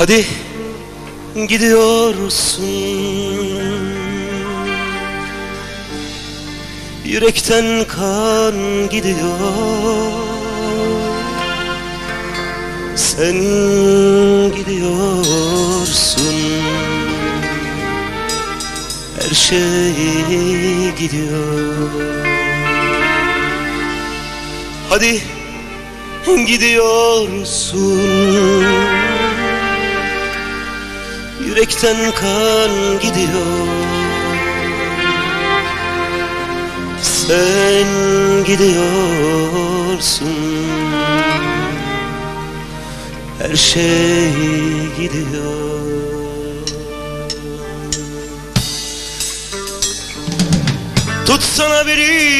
Hadi. Gidiyorsun. Yürekten kan gidiyor. Sen gidiyorsun. Her şey gidiyor. Hadi. Gidiyorsun Yürekten kan gidiyor. Sen gidiyorsun. Her şey gidiyor. Tutsana beni.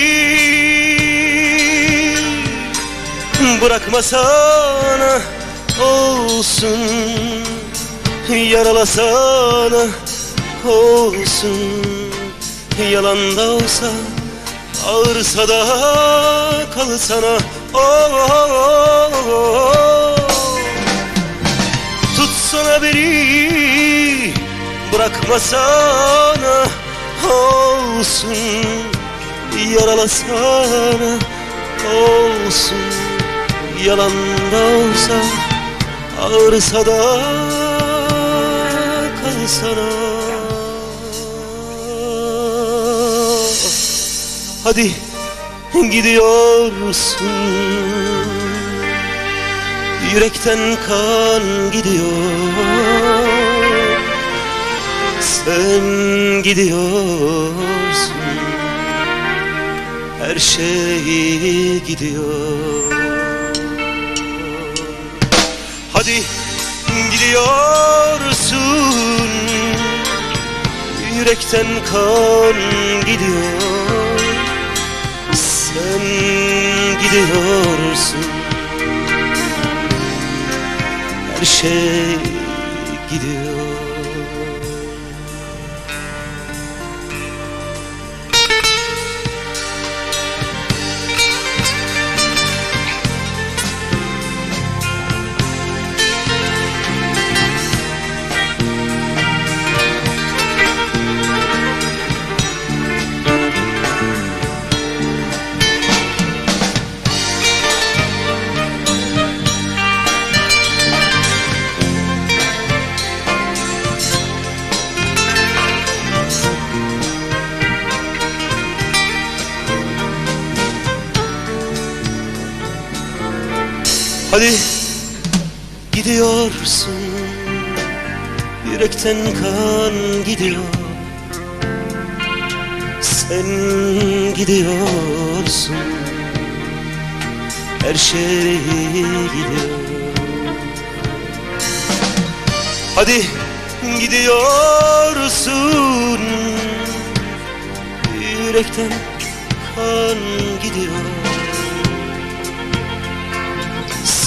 Bırakmasana olsun Yaralasana olsun. Yalan da olsa Ağırsa da kalsana. Oh, oh, oh. Tutsana beni Bırakmasana olsun. Yaralasana olsun. Yalan da olsa Ağırsa da kalsana Hadi gidiyorsun Yürekten kan gidiyor. Sen gidiyorsun. Her şey gidiyor. Hadi gidiyorsun Yürekten kan gidiyor. Sen gidiyorsun. Her şey gidiyor Hadi. Gidiyorsun. Yürekten kan gidiyor. Sen gidiyorsun. Her şey gidiyor. Hadi. Gidiyorsun. Yürekten kan gidiyor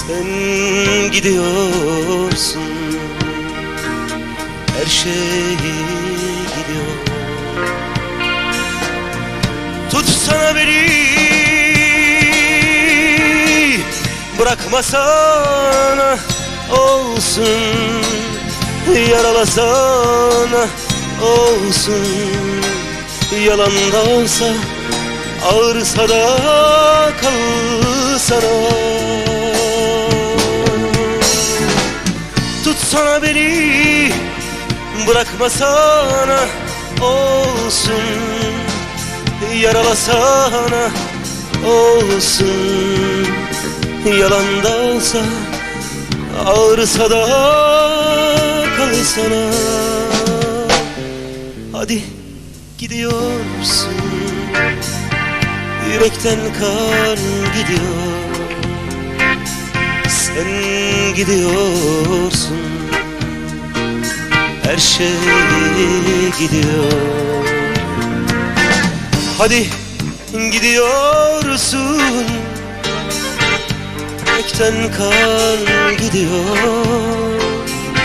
Sen gidiyorsun. Her şey gidiyor Tutsana beni. Bırakmasana olsun. Yaralasana olsun. Yalan da olsa Ağırsa da kalsana Tutsana beni Bırakmasana olsun. Yaralasana olsun. Yalan olsa Ağırsa da kalsana Hadi gidiyorsun. Yürekten kan gidiyor. Sen gidiyorsun Her şey gidiyor. Hadi gidiyorsun. Yürekten kan gidiyor